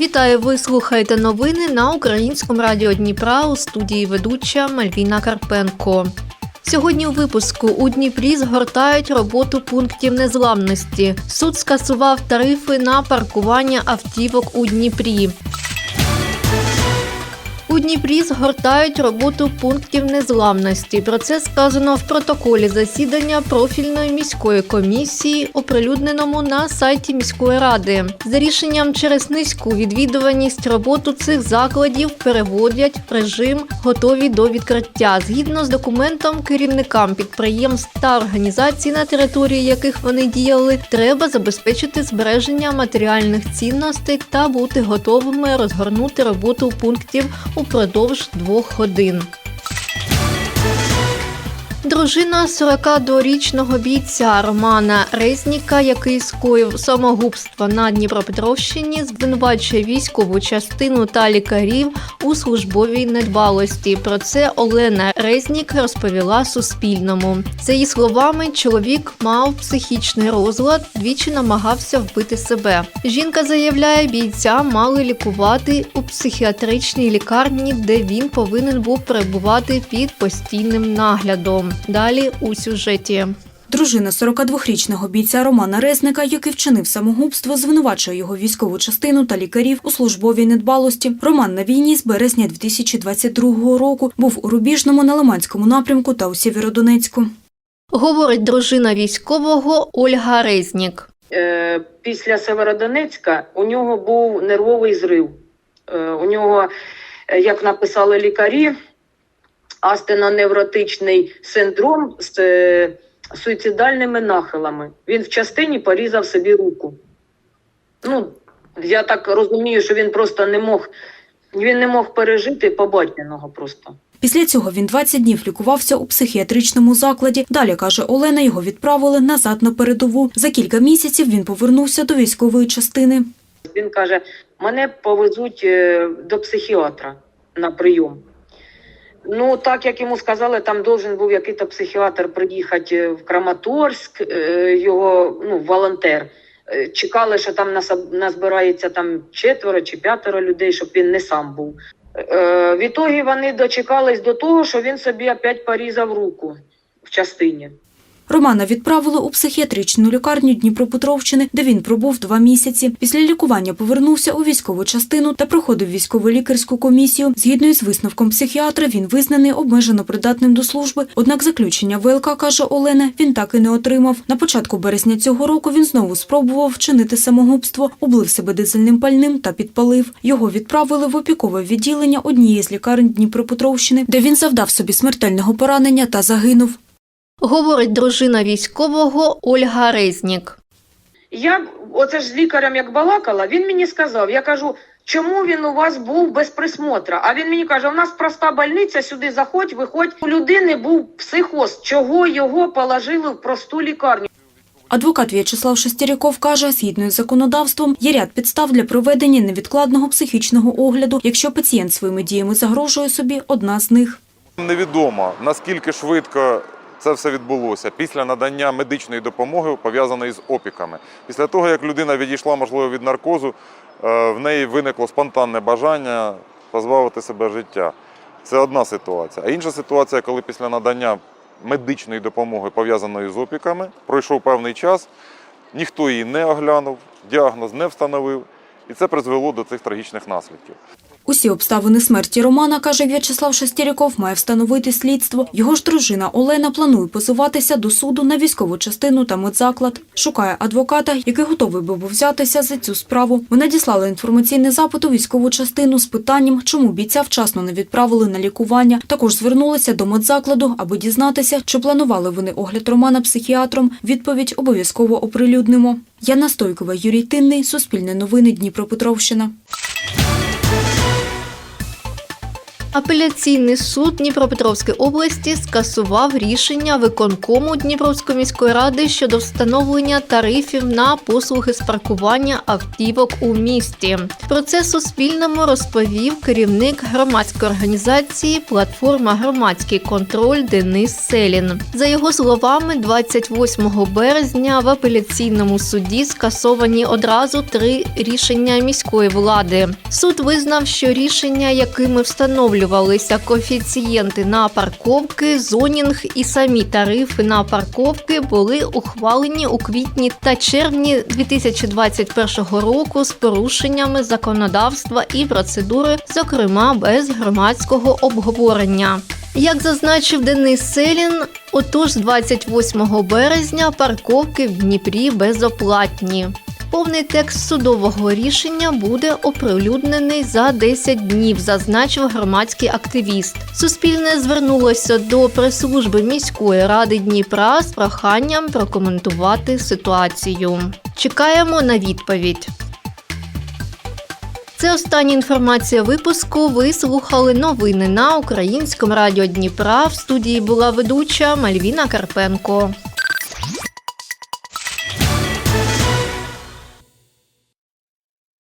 Вітаю! Ви слухаєте новини на українському радіо Дніпра у студії ведуча Мальвіна Карпенко. Сьогодні у випуску у Дніпрі згортають роботу пунктів незламності. Суд скасував тарифи на паркування автівок у Дніпрі. У Дніпрі згортають роботу пунктів незламності. Про це сказано в протоколі засідання профільної міської комісії, оприлюдненому на сайті міської ради. За рішенням через низьку відвідуваність роботу цих закладів переводять в режим готові до відкриття. Згідно з документом, керівникам підприємств та організацій, на території яких вони діяли, треба забезпечити збереження матеріальних цінностей та бути готовими розгорнути роботу пунктів упродовж двох годин. Дружина 42-річного бійця Романа Резніка, який скоїв самогубство на Дніпропетровщині, звинувачує військову частину та лікарів у службовій недбалості. Про це Олена Резнік розповіла Суспільному. За її словами, чоловік мав психічний розлад, двічі намагався вбити себе. Жінка заявляє, бійця мали лікувати у психіатричній лікарні, де він повинен був перебувати під постійним наглядом. Далі у сюжеті. Дружина 42-річного бійця Романа Резника, який вчинив самогубство, звинувачує його військову частину та лікарів у службовій недбалості. Роман на війні з березня 2022 року був у Рубіжному на Лиманському напрямку та у Сєвєродонецьку. Говорить дружина військового Ольга Резнік. Е, після Северодонецька у нього був нервовий зрив. Е, у нього, е, як написали лікарі, астеноневротичний синдром з е, суїцидальними нахилами. Він в частині порізав собі руку. Ну, я так розумію, що він просто не мог, він не мог пережити побаченого просто. Після цього він 20 днів лікувався у психіатричному закладі. Далі, каже Олена, його відправили назад на передову. За кілька місяців він повернувся до військової частини. Він каже: мене повезуть е, до психіатра на прийом. Ну, так як йому сказали, там должен був якийсь психіатр приїхати в Краматорськ, е, його ну, волонтер. Е, Чекали, що там назбирається там четверо чи п'ятеро людей, щоб він не сам був. Відтоді вони дочекались до того, що він собі опять порізав руку в частині. Романа відправили у психіатричну лікарню Дніпропетровщини, де він пробув два місяці. Після лікування повернувся у військову частину та проходив військово-лікарську комісію. Згідно із висновком психіатра, він визнаний обмежено придатним до служби. Однак заключення ВЛК, каже Олена, він так і не отримав. На початку березня цього року він знову спробував вчинити самогубство, облив себе дизельним пальним та підпалив. Його відправили в опікове відділення однієї з лікарень Дніпропетровщини, де він завдав собі смертельного поранення та загинув. Говорить дружина військового Ольга Резнік. Я оце ж з лікарем як балакала, він мені сказав, я кажу, чому він у вас був без присмотра? А він мені каже, у нас проста больниця, сюди заходь, виходь. У людини був психоз, чого його положили в просту лікарню. Адвокат В'ячеслав Шестеряков каже, згідно із законодавством, є ряд підстав для проведення невідкладного психічного огляду, якщо пацієнт своїми діями загрожує собі одна з них. Невідомо наскільки швидко це все відбулося після надання медичної допомоги пов'язаної з опіками. Після того, як людина відійшла, можливо, від наркозу, е, в неї виникло спонтанне бажання позбавити себе життя. Це одна ситуація. А інша ситуація, коли після надання медичної допомоги пов'язаної з опіками пройшов певний час, ніхто її не оглянув, діагноз не встановив, і це призвело до цих трагічних наслідків. Усі обставини смерті Романа, каже В'ячеслав Шестеряков, має встановити слідство. Його ж дружина Олена планує позиватися до суду на військову частину та медзаклад. Шукає адвоката, який готовий би був взятися за цю справу. Вона діслала інформаційний запит у військову частину з питанням, чому бійця вчасно не відправили на лікування. Також звернулися до медзакладу, аби дізнатися, чи планували вони огляд Романа психіатром. Відповідь обов'язково оприлюднимо. Яна Стойкова, Юрій Тинний, Суспільне новини, Дніпропетровщина. Апеляційний суд Дніпропетровської області скасував рішення виконкому Дніпровської міської ради щодо встановлення тарифів на послуги з паркування автівок у місті. Про це Суспільному розповів керівник громадської організації Платформа Громадський контроль Денис Селін. За його словами, 28 березня в апеляційному суді скасовані одразу три рішення міської влади. Суд визнав, що рішення, якими встановлювалися коефіцієнти на парковки, зонінг і самі тарифи на парковки, були ухвалені у квітні та червні 2021 року з порушеннями законодавства і процедури, зокрема без громадського обговорення. Як зазначив Денис Селін, отож з 28 березня парковки в Дніпрі безоплатні. Повний текст судового рішення буде оприлюднений за 10 днів, зазначив громадський активіст. Суспільне звернулося до прес-служби міської ради Дніпра з проханням прокоментувати ситуацію. Чекаємо на відповідь. Це остання інформація випуску. Ви слухали новини на українському радіо Дніпра. В студії була ведуча Мальвіна Карпенко.